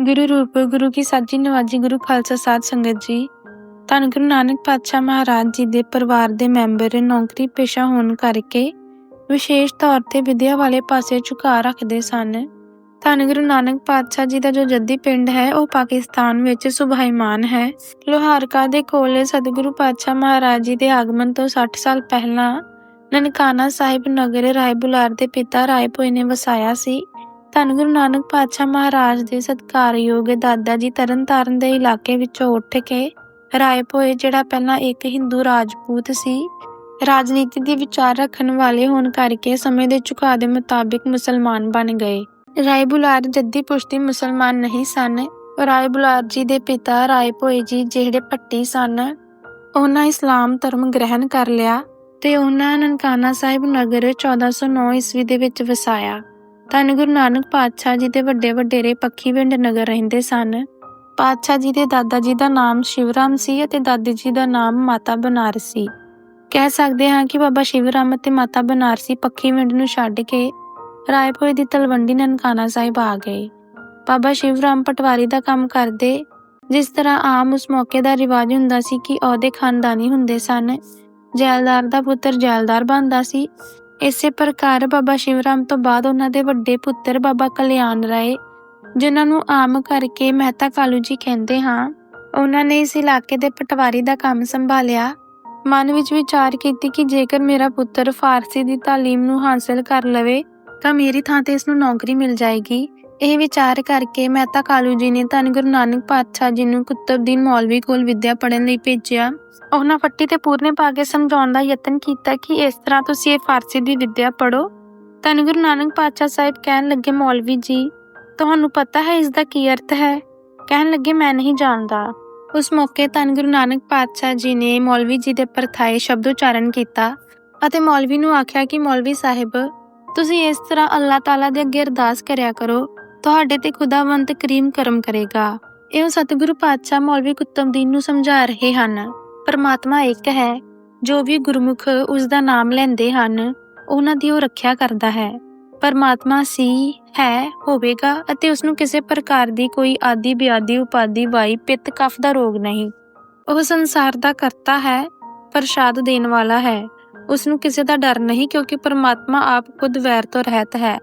ਗੁਰੂ ਰੂਪ, ਗੁਰੂ ਕੀ ਸਾਜੀ ਨਵਾਜੀ, ਗੁਰੂ ਖਾਲਸਾ ਸਾਧ ਸੰਗਤ ਜੀ। ਧੰਨ ਗੁਰੂ ਨਾਨਕ ਪਾਤਸ਼ਾਹ ਮਹਾਰਾਜ ਜੀ ਦੇ ਪਰਿਵਾਰ ਦੇ ਮੈਂਬਰ ਨੌਕਰੀ ਪੇਸ਼ਾ ਹੋਣ ਕਰਕੇ ਵਿਸ਼ੇਸ਼ ਤੌਰ ਤੇ ਵਿਦਿਆ ਵਾਲੇ ਪਾਸੇ ਝੁਕਾਅ ਰੱਖਦੇ ਸਨ। ਧੰਨ ਗੁਰੂ ਨਾਨਕ ਪਾਤਸ਼ਾਹ ਜੀ ਦਾ ਜੋ ਜੱਦੀ ਪਿੰਡ ਹੈ, ਉਹ ਪਾਕਿਸਤਾਨ ਵਿੱਚ ਸੁਭਾਈਮਾਨ ਹੈ। ਲੋਹਾਰਕਾ ਦੇ ਕੋਲ ਸਤਿਗੁਰੂ ਪਾਤਸ਼ਾਹ ਮਹਾਰਾਜ ਜੀ ਦੇ ਆਗਮਨ ਤੋਂ 60 ਸਾਲ ਪਹਿਲਾਂ ਨਨਕਾਣਾ ਸਾਹਿਬ ਨਗਰ ਰਾਏ ਬੁਲਾਰ ਦੇ ਪਿਤਾ ਰਾਏ ਭੋਏ ਨੇ ਵਸਾਇਆ ਸੀ। ਧੰਨ ਗੁਰੂ ਨਾਨਕ ਪਾਤਸ਼ਾਹ ਮਹਾਰਾਜ ਦੇ ਸਤਿਕਾਰਯੋਗ ਦਾਦਾ ਜੀ ਤਰਨਤਾਰਨ ਦੇ ਇਲਾਕੇ ਵਿੱਚੋਂ ਉੱਠ ਕੇ ਰਾਏ ਭੋਏ ਜਿਹੜਾ ਪਹਿਲਾਂ ਇੱਕ ਹਿੰਦੂ ਰਾਜਪੂਤ ਸੀ, ਰਾਜਨੀਤੀ ਦੇ ਵਿਚਾਰ ਰੱਖਣ ਵਾਲੇ ਹੋਣ ਕਰਕੇ ਸਮੇਂ ਦੇ ਝੁਕਾਅ ਦੇ ਮੁਤਾਬਿਕ ਮੁਸਲਮਾਨ ਬਣ ਗਏ। ਰਾਏ ਬੁਲਾਰ ਜੱਦੀ ਪੁਸ਼ਤੀ ਮੁਸਲਮਾਨ ਨਹੀਂ ਸਨ। ਰਾਏ ਬੁਲਾਰ ਜੀ ਦੇ ਪਿਤਾ ਰਾਏ ਭੋਏ ਜੀ ਜਿਹੜੇ ਪੱਟੀ ਸਨ, ਉਹਨਾਂ ਇਸਲਾਮ ਧਰਮ ਗ੍ਰਹਿਣ ਕਰ ਲਿਆ ਤੇ ਉਹਨਾਂ ਨਨਕਾਣਾ ਸਾਹਿਬ ਨਗਰ 1409 ਈਸਵੀ ਦੇ ਵਿੱਚ ਵਸਾਇਆ। ਧੰਨ ਗੁਰੂ ਨਾਨਕ ਪਾਤਸ਼ਾਹ ਜੀ ਦੇ ਵੱਡੇ ਵਡੇਰੇ ਪੱਖੀਵਿੰਡ ਨਗਰ ਰਹਿੰਦੇ ਸਨ। ਪਾਤਸ਼ਾਹ ਜੀ ਦੇ ਦਾਦਾ ਜੀ ਦਾ ਨਾਮ ਸ਼ਿਵਰਾਮ ਸੀ ਅਤੇ ਦਾਦੀ ਜੀ ਦਾ ਨਾਮ ਮਾਤਾ ਬਨਾਰਸੀ ਕਹਿ ਸਕਦੇ ਹਾਂ ਕਿ ਬਾਬਾ ਸ਼ਿਵਰਾਮ ਅਤੇ ਮਾਤਾ ਬਨਾਰਸੀ ਪੱਖੀਵਿੰਡ ਨੂੰ ਛੱਡ ਕੇ ਰਾਏਪੁਰ ਦੀ ਤਲਵੰਡੀ ਨਨਕਾਣਾ ਸਾਹਿਬ ਆ ਗਏ। ਬਾਬਾ ਸ਼ਿਵਰਾਮ ਪਟਵਾਰੀ ਦਾ ਕੰਮ ਕਰਦੇ, ਜਿਸ ਤਰ੍ਹਾਂ ਆਮ ਉਸ ਮੌਕੇ ਦਾ ਰਿਵਾਜ ਹੁੰਦਾ ਸੀ ਕਿ ਉਹਦੇ ਖਾਨਦਾਨੀ ਹੁੰਦੇ ਸਨ। ਜੈਲਦਾਰ ਦਾ ਪੁੱਤਰ ਜੈਲਦਾਰ ਬਣਦਾ ਸੀ ਇਸੇ ਪ੍ਰਕਾਰ ਬਾਬਾ ਸ਼ਿਵਰਾਮ ਤੋਂ ਬਾਅਦ ਉਹਨਾਂ ਦੇ ਵੱਡੇ ਪੁੱਤਰ ਬਾਬਾ ਕਲਿਆਣ ਰਾਏ, ਜਿਨ੍ਹਾਂ ਨੂੰ ਆਮ ਕਰਕੇ ਮਹਿਤਾ ਕਾਲੂ ਜੀ ਕਹਿੰਦੇ ਹਾਂ, ਉਹਨਾਂ ਨੇ ਇਸ ਇਲਾਕੇ ਦੇ ਪਟਵਾਰੀ ਦਾ ਕੰਮ ਸੰਭਾਲਿਆ। ਮਨ ਵਿੱਚ ਵਿਚਾਰ ਕੀਤੀ ਕਿ ਜੇਕਰ ਮੇਰਾ ਪੁੱਤਰ ਫਾਰਸੀ ਦੀ ਤਾਲੀਮ ਨੂੰ ਹਾਸਲ ਕਰ ਲਵੇ, ਤਾਂ ਮੇਰੀ ਥਾਂ ਤੇ ਇਸ ਨੂੰ ਨੌਕਰੀ ਮਿਲ ਜਾਏਗੀ। ਇਹ ਵਿਚਾਰ ਕਰਕੇ ਮਹਿਤਾ ਕਾਲੂ ਜੀ ਨੇ ਧੰਨ ਗੁਰੂ ਨਾਨਕ ਪਾਤਸ਼ਾਹ ਜੀ ਨੂੰ ਕੁਤਬਦੀਨ ਮੌਲਵੀ ਕੋਲ ਵਿੱਦਿਆ ਪੜ੍ਹਨ ਲਈ ਭੇਜਿਆ। ਉਹਨਾਂ ਫੱਟੀ ਤੇ ਪੂਰਨੇ ਪਾ ਕੇ ਸਮਝਾਉਣ ਦਾ ਯਤਨ ਕੀਤਾ ਕਿ ਇਸ ਤਰ੍ਹਾਂ ਤੁਸੀਂ ਇਹ ਫਾਰਸੀ ਦੀ ਵਿੱਦਿਆ ਪੜੋ ਧੰਨ ਗੁਰੂ ਨਾਨਕ ਪਾਤਸ਼ਾਹ ਸਾਹਿਬ ਕਹਿਣ ਲੱਗੇ, ਮੌਲਵੀ ਜੀ, ਤੁਹਾਨੂੰ ਪਤਾ ਹੈ ਇਸ ਦਾ ਕੀ ਅਰਥ ਹੈ? ਕਹਿਣ ਲੱਗੇ, ਮੈਂ ਨਹੀਂ ਜਾਣਦਾ। ਉਸ ਮੌਕੇ ਧੰਨ ਗੁਰੂ ਨਾਨਕ ਪਾਤਸ਼ਾਹ ਜੀ ਨੇ ਮੌਲਵੀ ਜੀ ਦੇ ਪਰਥਾਏ ਸ਼ਬਦ ਉਚਾਰਨ ਕੀਤਾ ਅਤੇ ਮੌਲਵੀ ਨੂੰ ਆਖਿਆ ਕਿ ਮੌਲਵੀ ਸਾਹਿਬ, ਤੁਸੀਂ ਇਸ ਤਰ੍ਹਾਂ ਅੱਲਾਹ ਤਾਲਾ ਦੇ ਅੱਗੇ ਅਰਦਾਸ ਕਰਿਆ ਕਰੋ ਤੁਹਾਡੇ ਤੇ ਖੁਦਾਵੰਤ ਕਰੀਮ ਕਰਮ ਕਰੇਗਾ। ਇਹ ਸਤਿਗੁਰੂ ਪਾਤਸ਼ਾਹ ਮੌਲਵੀ ਕੁਤਬਦੀਨ ਨੂੰ ਸਮਝਾ ਰਹੇ ਹਨ। ਪਰਮਾਤਮਾ ਇੱਕ ਹੈ। ਜੋ ਵੀ ਗੁਰਮੁਖ ਉਸ ਦਾ ਨਾਮ ਲੈਂਦੇ ਹਨ, ਉਹਨਾਂ ਦੀ ਉਹ ਰੱਖਿਆ ਕਰਦਾ ਹੈ। ਪਰਮਾਤਮਾ ਸੀ, ਹੈ, ਹੋਵੇਗਾ ਅਤੇ ਉਸ ਨੂੰ ਕਿਸੇ ਪ੍ਰਕਾਰ ਦੀ ਕੋਈ ਆਦੀ ਬਿਆਦੀ ਉਪਾਦੀ ਵਾਈ ਪਿੱਤ ਕਫ ਦਾ ਰੋਗ ਨਹੀਂ। ਉਹ ਸੰਸਾਰ ਦਾ ਕਰਤਾ ਹੈ, ਪ੍ਰਸ਼ਾਦ ਦੇਣ ਵਾਲਾ ਹੈ। ਉਸ ਨੂੰ ਕਿਸੇ ਦਾ ਡਰ ਨਹੀਂ ਕਿਉਂਕਿ ਪਰਮਾਤਮਾ ਆਪ ਖੁਦ ਵੈਰ ਤੋਂ ਰਹਿਤ ਹੈ।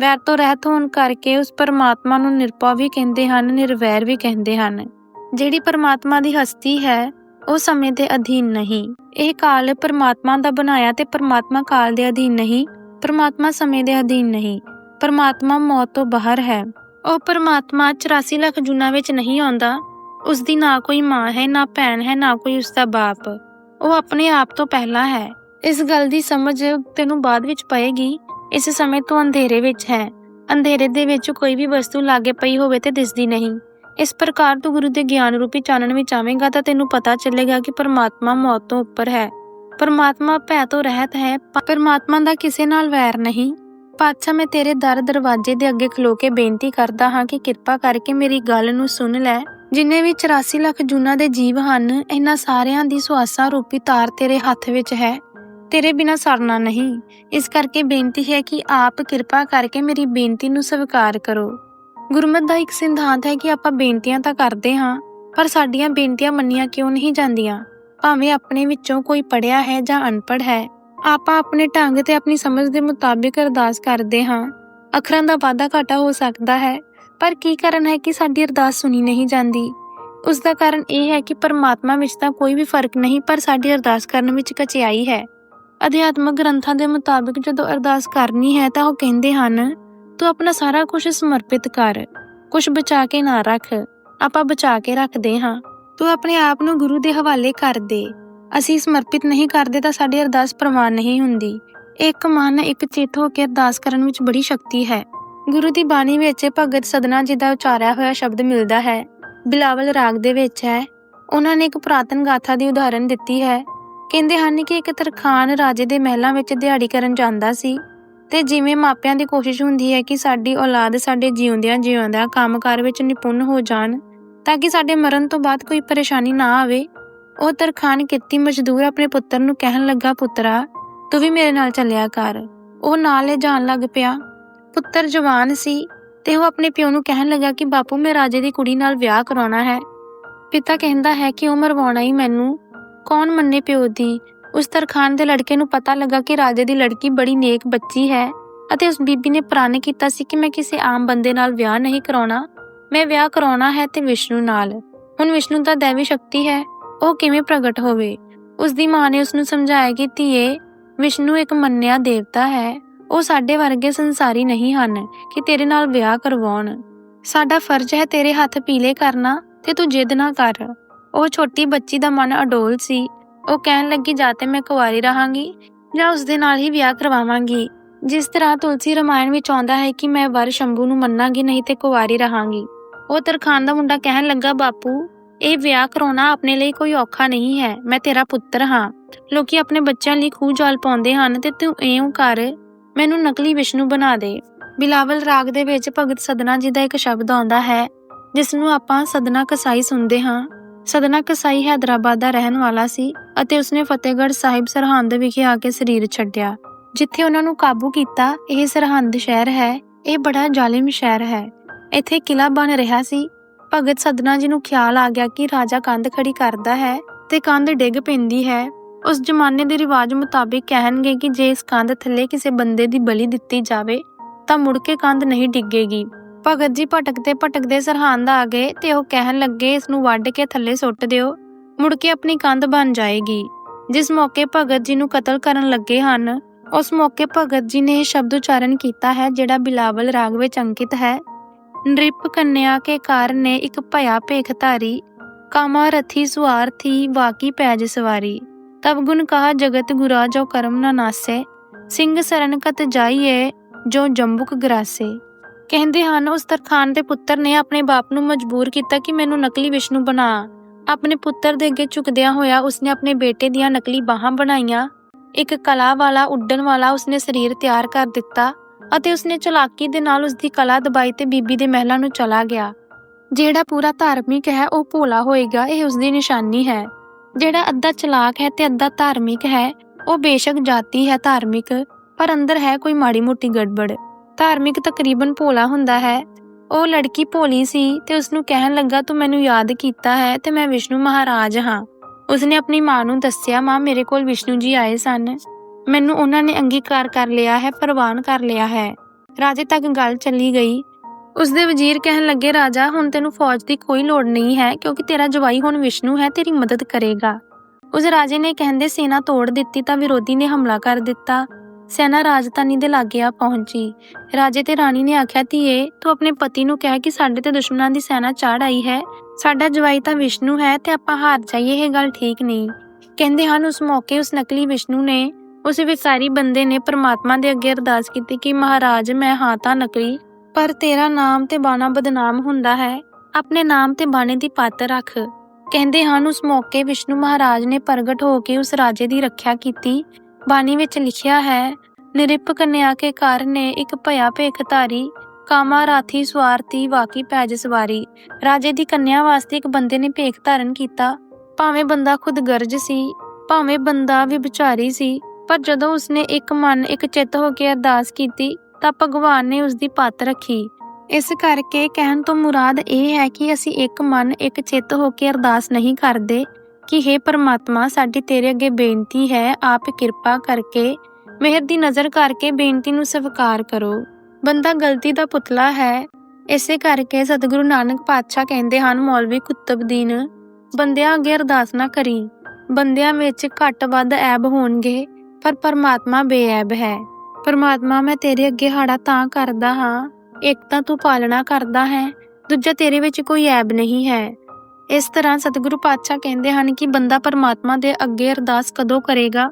ਵੈਰ ਤੋਂ ਰਹਿਤ ਹੋਣ ਕਰਕੇ ਉਸ ਪਰਮਾਤਮਾ ਨੂੰ ਨਿਰਭਉ ਵੀ ਕਹਿੰਦੇ ਹਨ, ਨਿਰਵੈਰ ਵੀ ਕਹਿੰਦੇ ਹਨ। ਜਿਹੜੀ ਪਰਮਾਤਮਾ ਦੀ ਹਸਤੀ ਹੈ, ਉਹ ਸਮੇਂ ਦੇ ਅਧੀਨ ਨਹੀਂ। ਇਹ ਕਾਲ ਪਰਮਾਤਮਾ ਦਾ ਬਣਾਇਆ ਤੇ ਪਰਮਾਤਮਾ ਕਾਲ ਦੇ ਅਧੀਨ ਨਹੀਂ, ਪਰਮਾਤਮਾ ਸਮੇਂ ਦੇ ਅਧੀਨ ਨਹੀਂ। ਪਰਮਾਤਮਾ ਮੌਤ ਤੋਂ ਬਾਹਰ ਹੈ। ਉਹ ਪਰਮਾਤਮਾ 84 ਲੱਖ ਜੁਨਾ ਵਿੱਚ ਨਹੀਂ ਆਉਂਦਾ। ਉਸ ਦੀ ਨਾ ਕੋਈ ਮਾਂ ਹੈ, ਨਾ ਭੈਣ ਹੈ, ਨਾ ਕੋਈ ਉਸ ਦਾ ਬਾਪ। ਉਹ ਆਪਣੇ ਆਪ ਤੋਂ ਪਹਿਲਾਂ ਹੈ। ਇਸ ਗੱਲ ਦੀ ਸਮਝ ਤੈਨੂੰ ਬਾਅਦ ਵਿੱਚ ਪਏਗੀ। ਇਸ ਸਮੇਂ ਤੂੰ ਅੰਧੇਰੇ ਵਿੱਚ ਹੈ। ਅੰਧੇਰੇ ਦੇ ਵਿੱਚ ਕੋਈ ਵੀ ਵਸਤੂ ਲਾਗੇ ਪਈ ਹੋਵੇ ਤੇ ਦਿਸਦੀ ਨਹੀਂ। ਇਸ ਪ੍ਰਕਾਰ ਤੂੰ ਗੁਰੂ ਦੇ ਗਿਆਨ ਰੂਪੀ ਚਾਨਣ ਵਿੱਚ ਆਵੇਂਗਾ ਤਾਂ ਤੈਨੂੰ ਪਤਾ ਚੱਲੇਗਾ ਕਿ ਪਰਮਾਤਮਾ ਮੌਤ ਤੋਂ ਉੱਪਰ ਹੈ। ਪਰਮਾਤਮਾ ਭੈ ਤੋਂ ਰਹਿਤ ਹੈ ਪਰਮਾਤਮਾ ਦਾ ਕਿਸੇ ਨਾਲ ਵੈਰ ਨਹੀਂ। ਪਾਤਸ਼ਾਹ, ਮੈਂ ਤੇਰੇ ਦਰ ਦਰਵਾਜ਼ੇ ਦੇ ਅੱਗੇ ਖਲੋ ਕੇ ਬੇਨਤੀ ਕਰਦਾ ਹਾਂ ਕਿ ਕਿਰਪਾ ਕਰਕੇ ਮੇਰੀ ਗੱਲ ਨੂੰ ਸੁਣ ਲੈ। ਜਿੰਨੇ ਵੀ 84 ਲੱਖ ਜੂਨਾਂ ਦੇ ਜੀਵ ਹਨ, ਇਹਨਾਂ ਸਾਰਿਆਂ ਦੀ ਸੁਆਸਾਂ ਰੂਪੀ ਤਾਰ ਤੇਰੇ ਹੱਥ ਵਿੱਚ ਹੈ। ਤੇਰੇ ਬਿਨਾ ਸਰਨਾ ਨਹੀਂ। ਇਸ ਕਰਕੇ ਬੇਨਤੀ ਹੈ ਕਿ ਆਪ ਕਿਰਪਾ ਕਰਕੇ ਮੇਰੀ ਬੇਨਤੀ ਨੂੰ ਸਵੀਕਾਰ ਕਰੋ। ਗੁਰਮਤ ਦਾ ਇੱਕ ਸਿਧਾਂਤ ਹੈ ਕਿ ਆਪਾਂ ਬੇਨਤੀਆਂ ਤਾਂ ਕਰਦੇ ਹਾਂ, ਪਰ ਸਾਡੀਆਂ ਬੇਨਤੀਆਂ ਮੰਨੀਆਂ ਕਿਉਂ ਨਹੀਂ ਜਾਂਦੀਆਂ? ਭਾਵੇਂ ਆਪਣੇ ਵਿੱਚੋਂ ਕੋਈ ਪੜਿਆ ਹੈ ਜਾਂ ਅਨਪੜ੍ਹ ਹੈ, ਆਪਾਂ ਆਪਣੇ ਢੰਗ ਤੇ ਆਪਣੀ ਸਮਝ ਦੇ ਮੁਤਾਬਿਕ ਅਰਦਾਸ ਕਰਦੇ ਹਾਂ। ਅੱਖਰਾਂ ਦਾ ਵਾਧਾ ਘਾਟਾ ਹੋ ਸਕਦਾ ਹੈ, ਪਰ ਕੀ ਕਾਰਨ ਹੈ ਕਿ ਸਾਡੀ ਅਰਦਾਸ ਸੁਣੀ ਨਹੀਂ ਜਾਂਦੀ? ਉਸ ਦਾ ਕਾਰਨ ਇਹ ਹੈ ਕਿ ਪਰਮਾਤਮਾ ਵਿੱਚ ਤਾਂ ਕੋਈ ਵੀ ਫ਼ਰਕ ਨਹੀਂ, ਪਰ ਸਾਡੀ ਅਰਦਾਸ ਕਰਨ ਵਿੱਚ ਕਚਿਆਈ ਹੈ। ਅਧਿਆਤਮਕ ਗ੍ਰੰਥਾਂ ਦੇ ਮੁਤਾਬਿਕ ਜਦੋਂ ਅਰਦਾਸ ਕਰਨੀ ਹੈ ਤਾਂ ਉਹ ਕਹਿੰਦੇ ਹਨ, ਤੂੰ ਆਪਣਾ ਸਾਰਾ ਕੁਝ ਸਮਰਪਿਤ ਕਰ। ਕੁਝ ਬਚਾ ਕੇ ਨਾ ਰੱਖ। ਆਪਾਂ ਬਚਾ ਕੇ ਰੱਖਦੇ ਹਾਂ। ਤੂੰ ਆਪਣੇ ਆਪ ਨੂੰ ਗੁਰੂ ਦੇ ਹਵਾਲੇ ਕਰ ਦੇ। ਅਸੀਂ ਸਮਰਪਿਤ ਨਹੀਂ ਕਰਦੇ ਤਾਂ ਸਾਡੀ ਅਰਦਾਸ ਪ੍ਰਵਾਨ ਨਹੀਂ ਹੁੰਦੀ। ਇੱਕ ਮਨ, ਇੱਕ ਚਿੱਤ ਹੋ ਕੇ ਅਰਦਾਸ ਕਰਨ ਵਿੱਚ ਬੜੀ ਸ਼ਕਤੀ ਹੈ। ਗੁਰੂ ਦੀ ਬਾਣੀ ਵਿੱਚ ਭਗਤ ਸਦਨਾ ਜੀ ਦਾ ਉਚਾਰਿਆ ਹੋਇਆ ਸ਼ਬਦ ਮਿਲਦਾ ਹੈ। ਬਿਲਾਵਲ ਰਾਗ ਦੇ ਵਿੱਚ ਹੈ। ਉਹਨਾਂ ਨੇ ਇੱਕ ਪੁਰਾਤਨ ਗਾਥਾ ਦੀ ਉਦਾਹਰਨ ਦਿੱਤੀ ਹੈ। ਕਹਿੰਦੇ ਹਨ ਕਿ ਇੱਕ ਤਰਖਾਨ ਰਾਜੇ ਦੇ ਮਹਿਲਾਂ ਵਿੱਚ ਦਿਹਾੜੀ ਕਰਨ ਜਾਂਦਾ ਸੀ ਤੇ ਜਿਵੇਂ ਮਾਪਿਆਂ ਦੀ ਕੋਸ਼ਿਸ਼ ਹੁੰਦੀ ਹੈ ਕਿ ਸਾਡੀ ਔਲਾਦ ਸਾਡੇ ਜਿਉਂਦਿਆਂ ਜਿਉਂਦਿਆਂ ਕੰਮਕਾਰ ਵਿੱਚ ਨਿਪੁੰਨ ਹੋ ਜਾਣ ਤਾਂ ਕਿ ਸਾਡੇ ਮਰਨ ਤੋਂ ਬਾਅਦ ਕੋਈ ਪਰੇਸ਼ਾਨੀ ਨਾ ਆਵੇ, ਉਹ ਤਰਖਾਨ ਕਿਰਤੀ ਮਜ਼ਦੂਰ ਆਪਣੇ ਪੁੱਤਰ ਨੂੰ ਕਹਿਣ ਲੱਗਾ, ਪੁੱਤਰਾ, ਤੂੰ ਵੀ ਮੇਰੇ ਨਾਲ ਚੱਲਿਆ ਕਰ। ਉਹ ਨਾਲ ਲੈ ਜਾਣ ਲੱਗ ਪਿਆ। ਪੁੱਤਰ ਜਵਾਨ ਸੀ ਤੇ ਉਹ ਆਪਣੇ ਪਿਓ ਨੂੰ ਕਹਿਣ ਲੱਗਾ ਕਿ, ਬਾਪੂ, ਮੈਂ ਰਾਜੇ ਦੀ ਕੁੜੀ ਨਾਲ ਵਿਆਹ ਕਰਾਉਣਾ ਹੈ। ਪਿਤਾ ਕਹਿੰਦਾ ਹੈ ਕਿ ਉਹ ਮਰਵਾਉਣਾ ਹੀ ਮੈਨੂੰ। ਕੌਣ ਮੰਨੇ ਪਿਓ ਦੀ? ਉਸ ਤਰਖਾਨ ਦੇ ਲੜਕੇ ਨੂੰ ਪਤਾ ਲੱਗਾ ਕਿ ਰਾਜੇ ਦੀ ਲੜਕੀ ਬੜੀ ਨੇਕ ਬੱਚੀ ਹੈ ਅਤੇ ਉਸ ਬੀਬੀ ਨੇ ਪ੍ਰਣ ਕੀਤਾ ਸੀ ਕਿ ਮੈਂ ਕਿਸੇ ਆਮ ਬੰਦੇ ਨਾਲ ਵਿਆਹ ਨਹੀਂ ਕਰਾਉਣਾ। ਮੈਂ ਵਿਆਹ ਕਰਾਉਣਾ ਹੈ ਤੇ ਵਿਸ਼ਨੂੰ ਨਾਲ। ਹੁਣ ਵਿਸ਼ਨੂੰ ਦਾ ਦੇਵੀ ਸ਼ਕਤੀ ਹੈ, ਉਹ ਕਿਵੇਂ ਪ੍ਰਗਟ ਹੋਵੇ? ਉਸ ਦੀ ਮਾਂ ਨੇ ਉਸ ਨੂੰ ਸਮਝਾਇਆ ਕਿ ਧੀਏ, ਵਿਸ਼ਨੂੰ ਇੱਕ ਮੰਨਿਆ ਦੇਵਤਾ ਹੈ। ਉਹ ਸਾਡੇ ਵਰਗੇ ਸੰਸਾਰੀ ਨਹੀਂ ਹਨ ਕਿ ਤੇਰੇ ਨਾਲ ਵਿਆਹ ਕਰਵਾਉਣ। ਸਾਡਾ ਫਰਜ਼ ਹੈ ਤੇਰੇ ਹੱਥ ਪੀਲੇ ਕਰਨਾ ਤੇ ਤੂੰ ਜਿੱਦ ਨਾ ਕਰ। ਉਹ ਛੋਟੀ ਬੱਚੀ ਦਾ ਮਨ ਅਡੋਲ ਸੀ। ਉਹ ਕਹਿਣ ਲੱਗੀ, ਜਾਂ ਤੇ ਮੈਂ ਕੁਆਰੀ ਰਹਾਂਗੀ, ਜਾਂ ਉਸ ਦੇ ਨਾਲ ਹੀ ਵਿਆਹ ਕਰਵਾਵਾਂਗੀ। ਜਿਸ ਤਰ੍ਹਾਂ ਤੁਲਸੀ ਰਮਾਇਣ ਵਿੱਚ ਆਉਂਦਾ ਹੈ ਕਿ ਮੈਂ ਵਰ ਸ਼ੰਭੂ ਨੂੰ ਮੰਨਾਂਗੀ, ਨਹੀਂ ਤੇ ਕੁਆਰੀ ਰਹਾਂਗੀ। ਉਹ ਤਰਖਾਨ ਦਾ ਮੁੰਡਾ ਕਹਿਣ ਲੱਗਾ, ਬਾਪੂ, ਇਹ ਵਿਆਹ ਕਰਾਉਣਾ ਆਪਣੇ ਲਈ ਕੋਈ ਔਖਾ ਨਹੀਂ ਹੈ। ਮੈਂ ਤੇਰਾ ਪੁੱਤਰ ਹਾਂ। ਲੋਕੀ ਆਪਣੇ ਬੱਚਿਆਂ ਲਈ ਖੂਹ ਜਾਲ ਪਾਉਂਦੇ ਹਨ ਤੇ ਤੂੰ ਇਉਂ ਕਰ। ਮੈਨੂੰ ਨਕਲੀ ਵਿਸ਼ਨੂੰ ਬਣਾ ਦੇ। ਬਿਲਾਵਲ ਰਾਗ ਦੇ ਵਿੱਚ ਭਗਤ ਸਦਨਾ ਜੀ ਦਾ ਇੱਕ ਸ਼ਬਦ ਆਉਂਦਾ ਹੈ, ਜਿਸ ਨੂੰ ਆਪਾਂ ਸਦਨਾ ਕਸਾਈ ਸੁਣਦੇ ਹਾਂ। ਸਦਨਾ ਕਸਾਈ ਹੈਦਰਾਬਾਦ ਦਾ ਰਹਿਣ ਵਾਲਾ ਸੀ ਅਤੇ ਉਸਨੇ ਫਤਿਹਗੜ੍ਹ ਸਾਹਿਬ ਸਰਹੰਦ ਵਿਖੇ ਆ ਕੇ ਸਰੀਰ ਛੱਡਿਆ, ਜਿੱਥੇ ਉਹਨਾਂ ਨੂੰ ਕਾਬੂ ਕੀਤਾ, ਇਹ ਸਰਹੰਦ ਸ਼ਹਿਰ ਹੈ, ਇਹ ਬੜਾ ਜ਼ਾਲਿਮ ਸ਼ਹਿਰ ਹੈ। ਇੱਥੇ ਕਿਲਾ ਬਣ ਰਿਹਾ ਸੀ। ਭਗਤ ਸਦਨਾ ਜੀ ਨੂੰ ਖਿਆਲ ਆ ਗਿਆ ਕਿ ਰਾਜਾ ਕੰਧ ਖੜੀ ਕਰਦਾ ਹੈ ਤੇ ਕੰਧ ਡਿੱਗ ਪੈਂਦੀ ਹੈ। ਉਸ ਜ਼ਮਾਨੇ ਦੇ ਰਿਵਾਜ ਮੁਤਾਬਿਕ ਕਹਿਣਗੇ ਕਿ ਜੇ ਇਸ ਕੰਧ ਥੱਲੇ ਕਿਸੇ ਬੰਦੇ ਦੀ ਬਲੀ ਦਿੱਤੀ ਜਾਵੇ, ਤਾਂ ਮੁੜ ਕੇ ਕੰਧ ਨਹੀਂ ਡਿੱਗੇਗੀ। ਭਗਤ ਜੀ ਭਟਕਦੇ ਭਟਕਦੇ ਸਰਹੰਦ ਆ ਗਏ ਤੇ ਉਹ ਕਹਿਣ ਲੱਗੇ, ਇਸ ਨੂੰ ਵੱਢ ਕੇ ਥੱਲੇ ਸੁੱਟ ਦਿਓ। ਮੁੜ ਕੇ ਆਪਣੀ ਕੰਧ ਬਣ ਜਾਏਗੀ। ਜਿਸ ਮੌਕੇ ਭਗਤ ਜੀ ਨੂੰ ਕਤਲ ਕਰਨ ਲੱਗੇ ਹਨ, ਉਸ ਮੌਕੇ ਭਗਤ ਜੀ ਨੇ ਇਹ ਸ਼ਬਦ ਉਚਾਰਨ ਕੀਤਾ ਹੈ, ਜਿਹੜਾ ਬਿਲਾਵਲ ਰਾਗ ਵਿੱਚ ਅੰਕਿਤ ਹੈ। ਨ੍ਰਿਪ ਕੰਨਿਆ ਕੇ ਕਾਰ ਨੇ ਇੱਕ ਭਇਆ ਭੇਖ ਧਾਰੀ, ਕਾਮਾ ਰਥੀ ਸੁਆਰ ਥੀ ਵਾਕੀ ਪੈਜ ਸਵਾਰੀ। ਤਬ ਗੁਣ ਕਹਾ, ਜਗਤ ਗੁਰਾ ਜੋ ਕਰਮ ਨਾ ਨਾਸੇ, ਸਿੰਘ ਸਰਨ ਕਤ ਜਾਈਏ, ਜੋ ਜੰਬੁਕ ਗਰਾਸੇ। ਕਹਿੰਦੇ ਹਨ, ਉਸ ਤਰਖਾਨ ਦੇ ਪੁੱਤਰ ਨੇ ਆਪਣੇ ਬਾਪ ਨੂੰ ਮਜਬੂਰ ਕੀਤਾ ਕਿ ਮੈਨੂੰ ਨਕਲੀ ਵਿਸ਼ਨੂੰ ਬਣਾ। ਆਪਣੇ ਪੁੱਤਰ ਦੇ ਅੱਗੇ ਝੁਕਦਿਆਂ ਹੋਇਆ ਉਸਨੇ ਆਪਣੇ ਬੇਟੇ ਦੀਆਂ ਨਕਲੀ ਬਾਹਾਂ ਬਣਾਈਆਂ। ਇੱਕ ਕਲਾ ਵਾਲਾ, ਉੱਡਣ ਵਾਲਾ ਉਸਨੇ ਸਰੀਰ ਤਿਆਰ ਕਰ ਦਿੱਤਾ ਅਤੇ ਉਸਨੇ ਚਲਾਕੀ ਦੇ ਨਾਲ ਉਸਦੀ ਕਲਾ ਦਬਾਈ ਤੇ ਬੀਬੀ ਦੇ ਮਹਿਲਾਂ ਨੂੰ ਚਲਾ ਗਿਆ। ਜਿਹੜਾ ਪੂਰਾ ਧਾਰਮਿਕ ਹੈ, ਉਹ ਭੋਲਾ ਹੋਏਗਾ, ਇਹ ਉਸਦੀ ਨਿਸ਼ਾਨੀ ਹੈ। ਜਿਹੜਾ ਅੱਧਾ ਚਲਾਕ ਹੈ ਤੇ ਅੱਧਾ ਧਾਰਮਿਕ ਹੈ, ਉਹ ਬੇਸ਼ੱਕ ਜਾਤੀ ਹੈ ਧਾਰਮਿਕ, ਪਰ ਅੰਦਰ ਹੈ ਕੋਈ ਮਾੜੀ ਮੋਟੀ ਗੜਬੜ। ਧਾਰਮਿਕ ਤਕਰੀਬਨ ਭੋਲਾ ਹੁੰਦਾ ਹੈ। ਉਹ ਲੜਕੀ ਭੋਲੀ ਸੀ ਤੇ ਉਸ ਨੂੰ ਕਹਿਣ ਲੱਗਾ, ਤੂੰ ਮੈਨੂੰ ਯਾਦ ਕੀਤਾ ਹੈ ਤੇ ਮੈਂ ਵਿਸ਼ਨੂੰ ਮਹਾਰਾਜ ਹਾਂ। ਉਸਨੇ ਆਪਣੀ ਮਾਂ ਨੂੰ ਦੱਸਿਆ, ਮਾਂ, ਮੇਰੇ ਕੋਲ ਵਿਸ਼ਨੂੰ ਜੀ ਆਏ ਸਨ। ਮੈਨੂੰ ਉਹਨਾਂ ਨੇ ਅੰਗੀਕਾਰ ਕਰ ਲਿਆ ਹੈ, ਪ੍ਰਵਾਨ ਕਰ ਲਿਆ ਹੈ। ਰਾਜੇ ਤੱਕ ਗੱਲ ਚੱਲੀ ਗਈ। ਉਸਦੇ ਵਜ਼ੀਰ ਕਹਿਣ ਲੱਗੇ, ਰਾਜਾ, ਹੁਣ ਤੈਨੂੰ ਫੌਜ ਦੀ ਕੋਈ ਲੋੜ ਨਹੀਂ ਹੈ, ਕਿਉਂਕਿ ਤੇਰਾ ਜਵਾਈ ਹੁਣ ਵਿਸ਼ਨੂੰ ਹੈ, ਤੇਰੀ ਮਦਦ ਕਰੇਗਾ। ਉਸ ਰਾਜੇ ਨੇ ਕਹਿੰਦੇ, ਸੇਨਾ ਤੋੜ ਦਿੱਤੀ ਤਾਂ ਵਿਰੋਧੀ ਨੇ ਹਮਲਾ ਕਰ ਦਿੱਤਾ। ਸੈਨਾ ਰਾਜਧਾਨੀ ਦੇ ਲਾਗੇ ਆ ਪਹੁੰਚੀ। ਰਾਜੇ ਤੇ ਰਾਣੀ ਨੇ ਆਖਿਆ, ਧੀਏ, ਤੂੰ ਆਪਣੇ ਪਤੀ ਨੂੰ ਕਹਿ ਕਿ ਸਾਡੇ ਤੇ ਦੁਸ਼ਮਣਾਂ ਦੀ ਸੈਨਾ ਚੜ ਆਈ ਹੈ। ਸਾਡਾ ਜਵਾਈ ਤਾਂ ਵਿਸ਼ਨੂੰ ਹੈ ਤੇ ਆਪਾਂ ਹਾਰ ਜਾਈਏ, ਇਹ ਗੱਲ ਠੀਕ ਨਹੀਂ। ਕਹਿੰਦੇ ਹਨ, ਉਸ ਮੌਕੇ ਉਸ ਨਕਲੀ ਵਿਸ਼ਨੂੰ ਨੇ ਉਸ ਵਿਕਾਰੀ ਬੰਦੇ ਨੇ ਪ੍ਰਮਾਤਮਾ ਦੇ ਅੱਗੇ ਅਰਦਾਸ ਕੀਤੀ ਕਿ, ਮਹਾਰਾਜ, ਮੈਂ ਹਾਂ ਤਾਂ ਨਕਲੀ, ਪਰ ਤੇਰਾ ਨਾਮ ਤੇ ਬਾਣਾ ਬਦਨਾਮ ਹੁੰਦਾ ਹੈ। ਆਪਣੇ ਨਾਮ ਤੇ ਬਾਣੇ ਦੀ ਪਾਤ ਰੱਖ। ਕਹਿੰਦੇ ਹਨ, ਉਸ ਮੌਕੇ ਵਿਸ਼ਨੂੰ ਮਹਾਰਾਜ ਨੇ ਪ੍ਰਗਟ ਹੋ ਕੇ ਉਸ ਰਾਜੇ ਦੀ ਰੱਖਿਆ ਕੀਤੀ। ਬਾਣੀ ਵਿੱਚ ਲਿਖਿਆ ਹੈ ਨਿਰਪ ਕੰਨਿਆ ਕੇ ਘਰ ਨੇ ਇੱਕ ਭਇਆ ਭੇਖ ਧਾਰੀ, ਕਾਮਾ ਰਾਥੀ ਸਵਾਰਤੀ ਵਾਕੀ ਪੈਜ ਸਵਾਰੀ। ਰਾਜੇ ਦੀ ਕੰਨਿਆ ਵਾਸਤੇ ਇੱਕ ਬੰਦੇ ਨੇ ਭੇਖ ਧਾਰਨ ਕੀਤਾ। ਭਾਵੇਂ ਬੰਦਾ ਖੁਦ ਗਰਜ ਸੀ, ਭਾਵੇਂ ਬੰਦਾ ਵੀ ਵਿਚਾਰੀ ਸੀ, ਪਰ ਜਦੋਂ ਉਸਨੇ ਇੱਕ ਮਨ, ਇੱਕ ਚਿੱਤ ਹੋ ਕੇ ਅਰਦਾਸ ਕੀਤੀ, ਤਾਂ ਭਗਵਾਨ ਨੇ ਉਸ ਦੀ ਪੱਤ ਰੱਖੀ। ਇਸ ਕਰਕੇ ਕਹਿਣ ਤੋਂ ਮੁਰਾਦ ਇਹ ਹੈ ਕਿ ਅਸੀਂ ਇੱਕ ਮਨ, ਇੱਕ ਚਿੱਤ ਹੋ ਕੇ ਅਰਦਾਸ ਨਹੀਂ ਕਰਦੇ। ਕਿ हे ਪਰਮਾਤਮਾ, ਸਾਡੀ ਤੇਰੇ ਅੱਗੇ ਬੇਨਤੀ ਹੈ, ਆਪ ਕਿਰਪਾ ਕਰਕੇ ਮਿਹਰ ਦੀ ਨਜ਼ਰ ਕਰਕੇ ਬੇਨਤੀ ਨੂੰ ਸਵੀਕਾਰ ਕਰੋ। ਬੰਦਾ ਗਲਤੀ ਦਾ ਪੁਤਲਾ ਹੈ। ਇਸੇ ਕਰਕੇ ਸਤਿਗੁਰੂ ਨਾਨਕ ਪਾਤਸ਼ਾਹ ਕਹਿੰਦੇ ਹਨ, ਮੌਲਵੀ ਕੁਤਬਦੀਨ ਬੰਦਿਆਂ ਅੱਗੇ ਅਰਦਾਸ ਨਾ ਕਰੀ। ਬੰਦਿਆਂ ਵਿੱਚ ਘੱਟ ਵੱਧ ਐਬ ਹੋਣਗੇ, ਪਰ ਪਰਮਾਤਮਾ ਬੇਐਬ ਹੈ। ਪਰਮਾਤਮਾ, ਮੈਂ ਤੇਰੇ ਅੱਗੇ ਹਾੜਾ ਤਾਂ ਕਰਦਾ ਹਾਂ ਇੱਕ ਤਾਂ ਤੂੰ ਪਾਲਣਾ ਕਰਦਾ ਹੈ, ਦੂਜਾ ਤੇਰੇ ਵਿੱਚ ਕੋਈ ਐਬ ਨਹੀਂ ਹੈ। ਇਸ ਤਰ੍ਹਾਂ ਸਤਿਗੁਰੂ ਪਾਤਸ਼ਾਹ ਕਹਿੰਦੇ ਹਨ ਕਿ ਬੰਦਾ ਪਰਮਾਤਮਾ ਦੇ ਅੱਗੇ ਅਰਦਾਸ ਕਦੋਂ ਕਰੇਗਾ?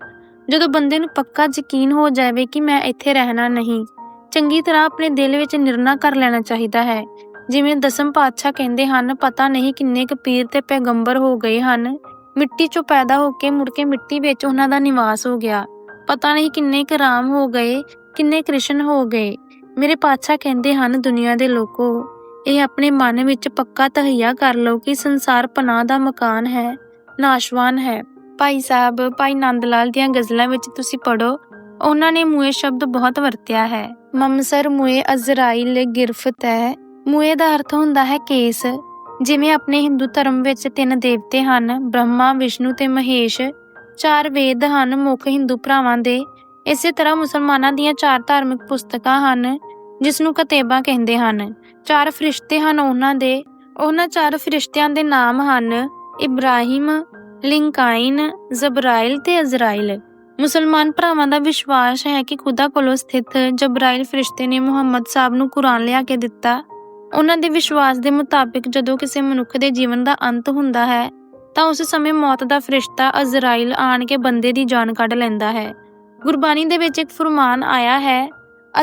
ਜਦੋਂ ਬੰਦੇ ਨੂੰ ਪੱਕਾ ਯਕੀਨ ਹੋ ਜਾਵੇ ਕਿ ਮੈਂ ਇੱਥੇ ਰਹਿਣਾ ਨਹੀਂ, ਚੰਗੀ ਤਰ੍ਹਾਂ ਆਪਣੇ ਦਿਲ ਵਿੱਚ ਨਿਰਣਾ ਕਰ ਲੈਣਾ ਚਾਹੀਦਾ ਹੈ। ਜਿਵੇਂ ਦਸਮ ਪਾਤਸ਼ਾਹ ਕਹਿੰਦੇ ਹਨ, ਪਤਾ ਨਹੀਂ ਕਿੰਨੇ ਕੁ ਪੀਰ ਤੇ ਪੈਗੰਬਰ ਹੋ ਗਏ ਹਨ। ਮਿੱਟੀ ਚੋਂ ਪੈਦਾ ਹੋ ਕੇ ਮੁੜ ਕੇ ਮਿੱਟੀ ਵਿੱਚ ਉਹਨਾਂ ਦਾ ਨਿਵਾਸ ਹੋ ਗਿਆ। ਪਤਾ ਨਹੀਂ ਕਿੰਨੇ ਕੁ ਰਾਮ ਹੋ ਗਏ, ਕਿੰਨੇ ਕ੍ਰਿਸ਼ਨ ਹੋ ਗਏ। ਮੇਰੇ ਪਾਤਸ਼ਾਹ ਕਹਿੰਦੇ ਹਨ, ਦੁਨੀਆ ਦੇ ਲੋਕੋ ਇਹ ਆਪਣੇ ਮਨ ਵਿੱਚ ਪੱਕਾ ਤਹਈਆ ਕਰ ਲਓ ਕਿ ਸੰਸਾਰ ਪਨਾਹ ਦਾ ਮਕਾਨ ਹੈ, ਨਾਸ਼ਵਾਨ ਹੈ। ਭਾਈ ਸਾਹਿਬ, ਭਾਈ ਨੰਦ ਲਾਲ ਦੀਆਂ ਗਜ਼ਲਾਂ ਵਿੱਚ ਤੁਸੀਂ ਪੜੋ ਉਹਨਾਂ ਨੇ ਮੂਏ ਸ਼ਬਦ ਬਹੁਤ ਵਰਤਿਆ ਹੈ। ਮਮਸਰ ਮੂਏ ਅਜ਼ਰਾਈਲ ਗਿਰਫਤ ਹੈ। ਮੂਏ ਦਾ ਅਰਥ ਹੁੰਦਾ ਹੈ ਕੇਸ, ਜਿਵੇਂ ਆਪਣੇ ਹਿੰਦੂ ਧਰਮ ਵਿੱਚ ਤਿੰਨ ਦੇਵਤੇ ਹਨ, ਬ੍ਰਹਮਾ, ਵਿਸ਼ਨੂੰ ਤੇ ਮਹੇਸ਼। ਚਾਰ ਵੇਦ ਹਨ ਮੁੱਖ ਹਿੰਦੂ ਭਰਾਵਾਂ ਦੇ। ਇਸੇ ਤਰ੍ਹਾਂ ਮੁਸਲਮਾਨਾਂ ਦੀਆਂ ਚਾਰ ਧਾਰਮਿਕ ਪੁਸਤਕਾਂ ਹਨ ਜਿਸ ਨੂੰ ਕਤੇਬਾ ਕਹਿੰਦੇ ਹਨ। ਚਾਰ ਫਰਿਸ਼ਤੇ ਹਨ ਉਹਨਾਂ ਦੇ। ਉਹਨਾਂ ਚਾਰ ਫਰਿਸ਼ਤਿਆਂ ਦੇ ਨਾਮ ਹਨ ਇਬਰਾਹਿਮ ਲਿੰਕਾਇਨ ਜ਼ਬਰਾਇਲ ਤੇ ਅਜ਼ਰਾਇਲ। ਮੁਸਲਮਾਨ ਭਰਾਵਾਂ ਦਾ ਵਿਸ਼ਵਾਸ ਹੈ ਕਿ ਖੁਦਾ ਕੋਲੋਂ ਸਥਿਤ ਜਬਰਾਇਲ ਫਰਿਸ਼ਤੇ ਨੇ ਮੁਹੰਮਦ ਸਾਹਿਬ ਨੂੰ ਕੁਰਾਨ ਲਿਆ ਕੇ ਦਿੱਤਾ। ਉਹਨਾਂ ਦੇ ਵਿਸ਼ਵਾਸ ਦੇ ਮੁਤਾਬਿਕ ਜਦੋਂ ਕਿਸੇ ਮਨੁੱਖ ਦੇ ਜੀਵਨ ਦਾ ਅੰਤ ਹੁੰਦਾ ਹੈ, ਤਾਂ ਉਸ ਸਮੇਂ ਮੌਤ ਦਾ ਫਰਿਸ਼ਤਾ ਅਜ਼ਰਾਇਲ ਆਣ ਕੇ ਬੰਦੇ ਦੀ ਜਾਨ ਕੱਢ ਲੈਂਦਾ ਹੈ। ਗੁਰਬਾਣੀ ਦੇ ਵਿੱਚ ਇੱਕ ਫਰਮਾਨ ਆਇਆ ਹੈ,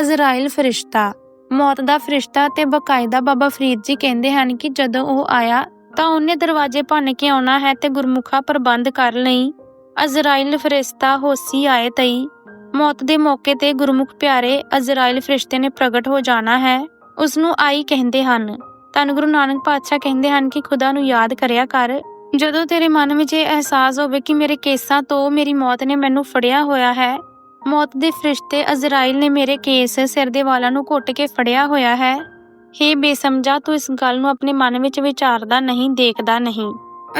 ਅਜ਼ਰਾਇਲ ਫਰਿਸ਼ਤਾ। ਮੌਤ ਦਾ ਫਰਿਸ਼ਤਾ ਤੇ ਬਕਾਇਦਾ ਬਾਬਾ ਫਰੀਦ ਜੀ ਕਹਿੰਦੇ ਹਨ ਕਿ ਜਦੋਂ ਉਹ ਆਇਆ ਤਾਂ ਉਹਨੇ ਦਰਵਾਜ਼ੇ ਭੰਨ ਕੇ ਆਉਣਾ ਹੈ ਤੇ ਗੁਰਮੁਖਾ ਪ੍ਰਬੰਧ ਕਰ ਲਈ। ਅਜ਼ਰਾਇਲ ਫਰਿਸ਼ਤਾ ਹੋਸੀ ਆਏ ਤਈ। ਮੌਤ ਦੇ ਮੌਕੇ ਤੇ ਗੁਰਮੁਖ ਪਿਆਰੇ ਅਜਰਾਈਲ ਫਰਿਸ਼ਤੇ ਨੇ ਪ੍ਰਗਟ ਹੋ ਜਾਣਾ ਹੈ। ਉਸ ਨੂੰ ਆਈ ਕਹਿੰਦੇ ਹਨ। ਧੰਨ ਗੁਰੂ ਨਾਨਕ ਪਾਤਸ਼ਾਹ ਕਹਿੰਦੇ ਹਨ ਕਿ ਖੁਦਾ ਨੂੰ ਯਾਦ ਕਰਿਆ ਕਰ। ਜਦੋਂ ਤੇਰੇ ਮਨ ਵਿੱਚ ਇਹ ਅਹਿਸਾਸ ਹੋਵੇ ਕਿ ਮੇਰੇ ਕੇਸਾਂ ਤੋਂ ਮੇਰੀ ਮੌਤ ਨੇ ਮੈਨੂੰ ਫੜਿਆ ਹੋਇਆ ਹੈ ਮੌਤ ਦੇ ਫਰਿਸ਼ਤੇ ਅਜਰਾਈਲ ਨੇ ਮੇਰੇ ਕੇਸ ਸਿਰ ਦੇ ਵਾਲਾਂ ਨੂੰ ਘੁੱਟ ਕੇ ਫੜਿਆ ਹੋਇਆ ਹੈ। ਹੇ ਬੇਸਮਝਾ, ਤੂੰ ਇਸ ਗੱਲ ਨੂੰ ਆਪਣੇ ਮਨ ਵਿੱਚ ਵਿਚਾਰਦਾ ਨਹੀਂ, ਦੇਖਦਾ ਨਹੀਂ।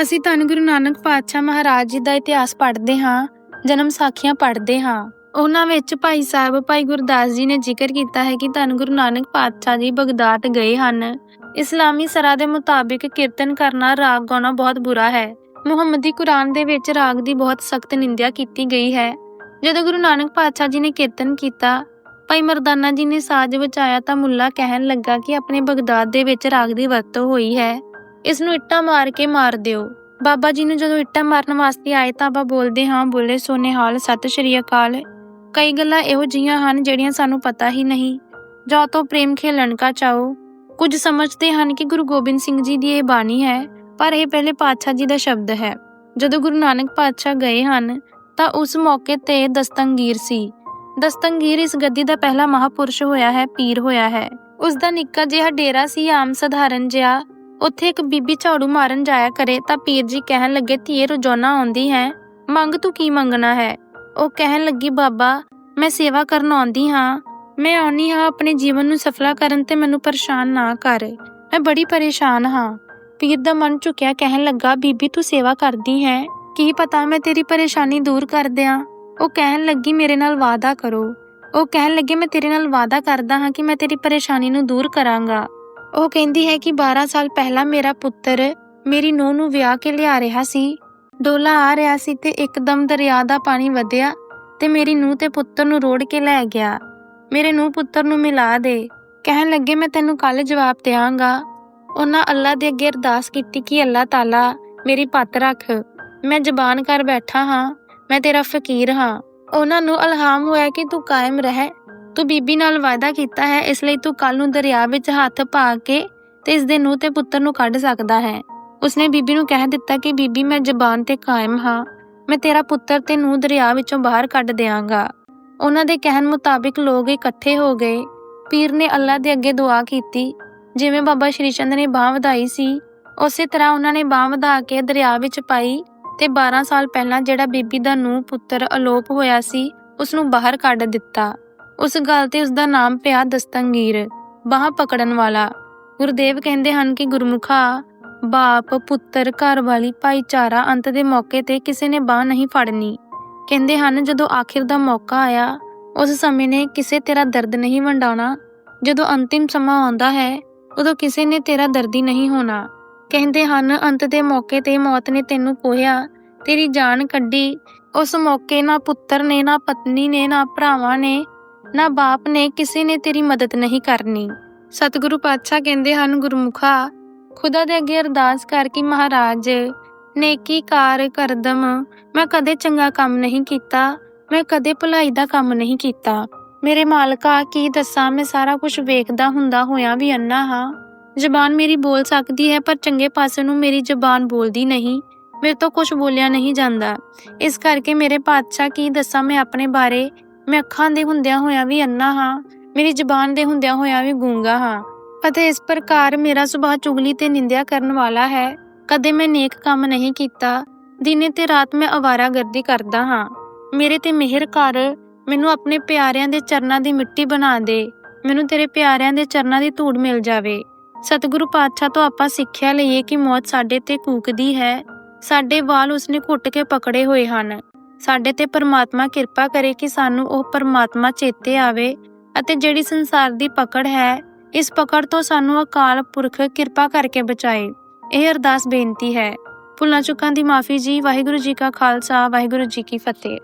ਅਸੀਂ ਧੰਨ ਗੁਰੂ ਨਾਨਕ ਪਾਤਸ਼ਾਹ ਮਹਾਰਾਜ ਜੀ ਦਾ ਇਤਿਹਾਸ ਪੜ੍ਹਦੇ ਹਾਂ, ਜਨਮ ਸਾਖੀਆਂ ਪੜ੍ਹਦੇ ਹਾਂ। ਉਹਨਾਂ ਵਿੱਚ ਭਾਈ ਸਾਹਿਬ, ਭਾਈ ਗੁਰਦਾਸ ਜੀ ਨੇ ਜ਼ਿਕਰ ਕੀਤਾ ਹੈ ਕਿ ਧੰਨ ਗੁਰੂ ਨਾਨਕ ਪਾਤਸ਼ਾਹ ਜੀ ਬਗਦਾਦ ਗਏ ਹਨ। ਇਸਲਾਮੀ ਸਰਾ ਦੇ ਮੁਤਾਬਿਕ ਕੀਰਤਨ ਕਰਨਾ ਰਾਗ ਗਾਉਣਾ ਬਹੁਤ ਬੁਰਾ ਹੈ। ਮੁਹੰਮਦੀ ਕੁਰਾਨ ਦੇ ਵਿੱਚ ਰਾਗ ਦੀ ਬਹੁਤ ਸਖਤ ਨਿੰਦਿਆ ਕੀਤੀ ਗਈ ਹੈ। ਜਦੋਂ ਗੁਰੂ ਨਾਨਕ ਪਾਤਸ਼ਾਹ ਜੀ ਨੇ ਕੀਰਤਨ ਕੀਤਾ, ਭਾਈ ਮਰਦਾਨਾ ਜੀ ਨੇ ਸਾਜ਼ ਵਜਾਇਆ ਤਾਂ ਮੁੱਲਾ ਕਹਿਣ ਲੱਗਾ ਕਿ ਆਪਣੇ ਬਗਦਾਦ ਦੇ ਵਿੱਚ ਰਾਗ ਦੀ ਵਰਤੋਂ ਹੋਈ ਹੈ। ਇਸ ਨੂੰ ਇੱਟਾਂ ਮਾਰ ਕੇ ਮਾਰ ਦਿਓ। ਬਾਬਾ ਜੀ ਨੂੰ ਜਦੋਂ ਇੱਟਾਂ ਮਾਰਨ ਵਾਸਤੇ ਆਏ ਤਾਂ ਬਾਬਾ ਬੋਲਦੇ ਹਾਂ, ਬੋਲੇ ਸੋਨੇ ਹਾਲ, ਸਤਿ ਸ਼੍ਰੀ ਅਕਾਲ। ਕਈ ਗੱਲਾਂ ਇਹੋ ਜਿਹੀਆਂ ਹਨ ਜਿਹੜੀਆਂ ਸਾਨੂੰ ਪਤਾ ਹੀ ਨਹੀਂ। ਜਾਂ ਤੋਂ ਪ੍ਰੇਮ ਖੇਲਣ ਕਾ ਚਾਓ। ਕੁਝ ਸਮਝਦੇ ਹਨ ਕਿ ਗੁਰੂ ਗੋਬਿੰਦ ਸਿੰਘ ਜੀ ਦੀ ਇਹ ਬਾਣੀ ਹੈ, ਪਰ ਇਹ ਪਹਿਲੇ ਪਾਤਸ਼ਾਹ ਜੀ ਦਾ ਸ਼ਬਦ ਹੈ। ਜਦੋਂ ਗੁਰੂ ਨਾਨਕ ਪਾਤਸ਼ਾਹ ਗਏ ਹਨ ਤਾਂ ਉਸ ਮੌਕੇ ਤੇ ਦਸਤੰਗੀਰ ਸੀ। ਦਸਤੰਗੀਰ ਇਸ ਗੱਦੀ ਦਾ ਪਹਿਲਾ ਮਹਾਪੁਰਸ਼ ਹੋਇਆ ਹੈ, ਪੀਰ ਹੋਇਆ ਹੈ। ਉਸ ਦਾ ਨਿੱਕਾ ਜਿਹਾ ਡੇਰਾ ਸੀ, ਆਮ ਸਧਾਰਨ ਜਿਹਾ। ਉੱਥੇ ਇੱਕ ਬੀਬੀ ਝਾੜੂ ਮਾਰਨ ਜਾਇਆ ਕਰੇ ਤਾਂ ਪੀਰ ਜੀ ਕਹਿਣ ਲੱਗੇ, ਧੀਏ, ਰੋਜ਼ਾਨਾ ਆਉਂਦੀ ਹੈ। ਮੰਗ ਤੂੰ ਕੀ ਮੰਗਣਾ ਹੈ? ਉਹ ਕਹਿਣ ਲੱਗੀ, ਬਾਬਾ, ਮੈਂ ਸੇਵਾ ਕਰਨ ਆਉਂਦੀ ਹਾਂ। ਮੈਂ ਆਉਣੀ ਹਾਂ, ਆਪਣੇ ਜੀਵਨ ਨੂੰ ਸਫਲਾ ਕਰਨ ਤੇ ਮੈਨੂੰ ਪਰੇਸ਼ਾਨ ਨਾ ਕਰ। ਮੈਂ ਬੜੀ ਪਰੇਸ਼ਾਨ ਹਾਂ। ਪੀਰ ਦਾ ਮਨ ਝੁਕਿਆ, ਕਹਿਣ ਲੱਗਾ, ਬੀਬੀ, ਤੂੰ ਸੇਵਾ ਕਰਦੀ ਹੈ? ਕੀ ਪਤਾ ਮੈਂ ਤੇਰੀ ਪਰੇਸ਼ਾਨੀ ਦੂਰ ਕਰ ਦਿਆਂ? ਉਹ ਕਹਿਣ ਲੱਗੀ, ਮੇਰੇ ਨਾਲ ਵਾਅਦਾ ਕਰੋ। ਉਹ ਕਹਿਣ ਲੱਗੇ, ਮੈਂ ਤੇਰੇ ਨਾਲ ਵਾਅਦਾ ਕਰਦਾ ਹਾਂ ਕਿ ਮੈਂ ਤੇਰੀ ਪਰੇਸ਼ਾਨੀ ਨੂੰ ਦੂਰ ਕਰਾਂਗਾ। ਉਹ ਕਹਿੰਦੀ ਹੈ ਕਿ 12 ਸਾਲ ਪਹਿਲਾਂ ਮੇਰਾ ਪੁੱਤਰ ਮੇਰੀ ਨੂੰਹ ਨੂੰ ਵਿਆਹ ਕੇ ਲਿਆ ਰਿਹਾ ਸੀ। ਡੋਲਾ ਆ ਰਿਹਾ ਸੀ ਤੇ ਇੱਕਦਮ ਦਰਿਆ ਦਾ ਪਾਣੀ ਵਧਿਆ ਤੇ ਮੇਰੀ ਨੂੰਹ ਤੇ ਪੁੱਤਰ ਨੂੰ ਰੋੜ ਕੇ ਲੈ ਗਿਆ। ਮੇਰੇ ਨੂੰਹ ਪੁੱਤਰ ਨੂੰ ਮਿਲਾ ਦੇ। ਕਹਿਣ ਲੱਗੇ, ਮੈਂ ਤੈਨੂੰ ਕੱਲ ਜਵਾਬ ਦੇਵਾਂਗਾ ਉਹਨਾਂ ਅੱਲਾ ਦੇ ਅੱਗੇ ਅਰਦਾਸ ਕੀਤੀ ਕਿ, ਅੱਲਾ ਤਾਲਾ ਮੇਰੀ ਪੱਤ ਰੱਖ। ਮੈਂ ਜ਼ਬਾਨ ਕਰ ਬੈਠਾ ਹਾਂ, ਮੈਂ ਤੇਰਾ ਫਕੀਰ ਹਾਂ। ਉਹਨਾਂ ਨੂੰ ਅਲਹਾਮ ਹੋਇਆ ਕਿ ਤੂੰ ਕਾਇਮ ਰਹਿ। ਤੂੰ ਬੀਬੀ ਨਾਲ ਵਾਅਦਾ ਕੀਤਾ ਹੈ, ਇਸ ਲਈ ਤੂੰ ਕੱਲ ਨੂੰ ਦਰਿਆ ਵਿੱਚ ਹੱਥ ਪਾ ਕੇ ਤੇ ਇਸ ਦੇ ਨੂੰਹ ਤੇ ਪੁੱਤਰ ਨੂੰ ਕੱਢ ਸਕਦਾ ਹੈ। ਉਸਨੇ ਬੀਬੀ ਨੂੰ ਕਹਿ ਦਿੱਤਾ ਕਿ, ਬੀਬੀ, ਮੈਂ ਜ਼ਬਾਨ ਤੇ ਕਾਇਮ ਹਾਂ। ਮੈਂ ਤੇਰਾ ਪੁੱਤਰ ਤੇ ਨੂੰਹ ਦਰਿਆ ਵਿੱਚੋਂ ਬਾਹਰ ਕੱਢ ਦਿਆਂਗਾ। ਉਹਨਾਂ ਦੇ ਕਹਿਣ ਮੁਤਾਬਿਕ ਲੋਕ ਇਕੱਠੇ ਹੋ ਗਏ। ਪੀਰ ਨੇ ਅੱਲਾ ਦੇ ਅੱਗੇ ਦੁਆ ਕੀਤੀ। ਜਿਵੇਂ ਬਾਬਾ ਸ਼੍ਰੀ ਚੰਦ ਨੇ ਬਾਹ ਵਧਾਈ ਸੀ, ਉਸੇ ਤਰ੍ਹਾਂ ਉਹਨਾਂ ਨੇ ਬਾਹ ਵਧਾ ਕੇ ਦਰਿਆ ਵਿੱਚ ਪਾਈ ਤੇ 12 ਸਾਲ ਪਹਿਲਾਂ ਜਿਹੜਾ ਬੀਬੀ ਦਾ ਨੂੰਹ ਪੁੱਤਰ ਅਲੋਪ ਹੋਇਆ ਸੀ ਉਸ ਨੂੰ ਬਾਹਰ ਕੱਢ ਦਿੱਤਾ। ਉਸ ਗੱਲ ਤੇ ਉਸ ਦਾ ਨਾਮ ਪਿਆ ਦਸਤੰਗੀਰ, ਬਾਹ ਪਕੜਨ ਵਾਲਾ। ਗੁਰਦੇਵ ਕਹਿੰਦੇ ਹਨ ਕਿ ਗੁਰਮੁਖਾ, ਬਾਪ, ਪੁੱਤਰ, ਘਰ ਵਾਲੀ, ਭਾਈਚਾਰਾ ਅੰਤ ਦੇ ਮੌਕੇ ਤੇ ਕਿਸੇ ਨੇ ਬਾਹ ਨਹੀਂ ਫੜਨੀ। ਕਹਿੰਦੇ ਹਨ, ਜਦੋਂ ਆਖਿਰ ਦਾ ਮੌਕਾ ਆਇਆ, ਉਸ ਸਮੇਂ ਨੇ ਕਿਸੇ ਤੇਰਾ ਦਰਦ ਨਹੀਂ ਵੰਡਾਉਣਾ। ਜਦੋਂ ਅੰਤਿਮ ਸਮਾਂ ਆਉਂਦਾ ਹੈ, ਉਦੋਂ ਕਿਸੇ ਨੇ ਤੇਰਾ ਦਰਦੀ ਨਹੀਂ ਹੋਣਾ। ਕਹਿੰਦੇ ਹਨ, ਅੰਤ ਦੇ ਮੌਕੇ ਤੇ ਮੌਤ ਨੇ ਤੈਨੂੰ ਕੋਹਿਆ ਤੇਰੀ ਜਾਨ ਕੱਢੀ। ਉਸ ਮੌਕੇ ਨਾ ਪੁੱਤਰ ਨੇ, ਨਾ ਪਤਨੀ ਨੇ, ਨਾ ਭਰਾਵਾਂ ਨੇ, ਨਾ ਬਾਪ ਨੇ ਕਿਸੇ ਨੇ ਤੇਰੀ ਮਦਦ ਨਹੀਂ ਕਰਨੀ। ਸਤਿਗੁਰੂ ਪਾਤਸ਼ਾਹ ਕਹਿੰਦੇ ਹਨ, ਗੁਰਮੁਖਾ, ਖੁਦਾ ਦੇ ਅੱਗੇ ਅਰਦਾਸ ਕਰ ਕਿ ਮਹਾਰਾਜ ਨੇਕੀ ਕਾਰ ਕਰਦਮ, ਮੈਂ ਕਦੇ ਚੰਗਾ ਕੰਮ ਨਹੀਂ ਕੀਤਾ, ਮੈਂ ਕਦੇ ਭਲਾਈ ਦਾ ਕੰਮ ਨਹੀਂ ਕੀਤਾ। ਮੇਰੇ ਮਾਲਕਾ, ਕੀ ਦੱਸਾਂ, ਮੈਂ ਸਾਰਾ ਕੁਝ ਵੇਖਦਾ ਹੁੰਦਾ ਹੋਇਆ ਵੀ ਅੰਨਾ ਹਾਂ। ਜ਼ਬਾਨ ਮੇਰੀ ਬੋਲ ਸਕਦੀ ਹੈ, ਪਰ ਚੰਗੇ ਪਾਸੇ ਨੂੰ ਮੇਰੀ ਜ਼ਬਾਨ ਬੋਲਦੀ ਨਹੀਂ। ਮੇਰੇ ਤੋਂ ਕੁਝ ਬੋਲਿਆ ਨਹੀਂ ਜਾਂਦਾ। ਇਸ ਕਰਕੇ ਮੇਰੇ ਪਾਤਸ਼ਾਹ ਕੀ ਦੱਸਾਂ, ਮੈਂ ਆਪਣੇ ਬਾਰੇ, ਮੈਂ ਅੱਖਾਂ ਦੇ ਹੁੰਦਿਆਂ ਹੋਇਆ ਵੀ ਅੰਨਾ ਹਾਂ, ਮੇਰੀ ਜ਼ਬਾਨ ਦੇ ਹੁੰਦਿਆਂ ਹੋਇਆ ਵੀ ਗੂੰਗਾ ਹਾਂ। ਅਤੇ ਇਸ ਪ੍ਰਕਾਰ ਮੇਰਾ ਸੁਭਾਅ ਚੁਗਲੀ ਤੇ ਨਿੰਦਿਆ ਕਰਨ ਵਾਲਾ ਹੈ। ਕਦੇ ਮੈਂ ਨੇਕ ਕੰਮ ਨਹੀਂ ਕੀਤਾ। ਦਿਨੇ ਤੇ ਰਾਤ ਮੈਂ ਅਵਾਰਾਗਰਦੀ ਕਰਦਾ ਹਾਂ। ਮੇਰੇ ਤੇ ਮਿਹਰ ਕਰ, ਮੈਨੂੰ ਆਪਣੇ ਪਿਆਰਿਆਂ ਦੇ ਚਰਨਾਂ ਦੀ ਮਿੱਟੀ ਬਣਾ ਦੇ। ਮੈਨੂੰ ਤੇਰੇ ਪਿਆਰਿਆਂ ਦੇ ਚਰਨਾਂ ਦੀ ਧੂੜ ਮਿਲ ਜਾਵੇ। ਸਤਿਗੁਰੂ ਪਾਤਸ਼ਾਹ ਤੋਂ ਆਪਾਂ ਸਿੱਖਿਆ ਲਈਏ ਕਿ ਮੌਤ ਸਾਡੇ ਤੇ ਕੂਕਦੀ ਹੈ। ਸਾਡੇ ਵਾਲ ਉਸਨੇ ਘੁੱਟ ਕੇ ਪਕੜੇ ਹੋਏ ਹਨ। ਸਾਡੇ ਤੇ ਪਰਮਾਤਮਾ ਕਿਰਪਾ ਕਰੇ ਕਿ ਸਾਨੂੰ ਉਹ ਪਰਮਾਤਮਾ ਚੇਤੇ ਆਵੇ ਅਤੇ ਜਿਹੜੀ ਸੰਸਾਰ ਦੀ ਪਕੜ ਹੈ, ਇਸ ਪਕੜ ਤੋਂ ਸਾਨੂੰ ਅਕਾਲ ਪੁਰਖ ਕਿਰਪਾ ਕਰਕੇ ਬਚਾਏ। ਇਹ ਅਰਦਾਸ ਬੇਨਤੀ ਹੈ। ਭੁੱਲਾਂ ਚੁੱਕਾਂ ਦੀ ਮਾਫੀ ਜੀ। ਵਾਹਿਗੁਰੂ ਜੀ ਕਾ ਖਾਲਸਾ। ਵਾਹਿਗੁਰੂ ਜੀ ਕੀ ਫਤਿਹ।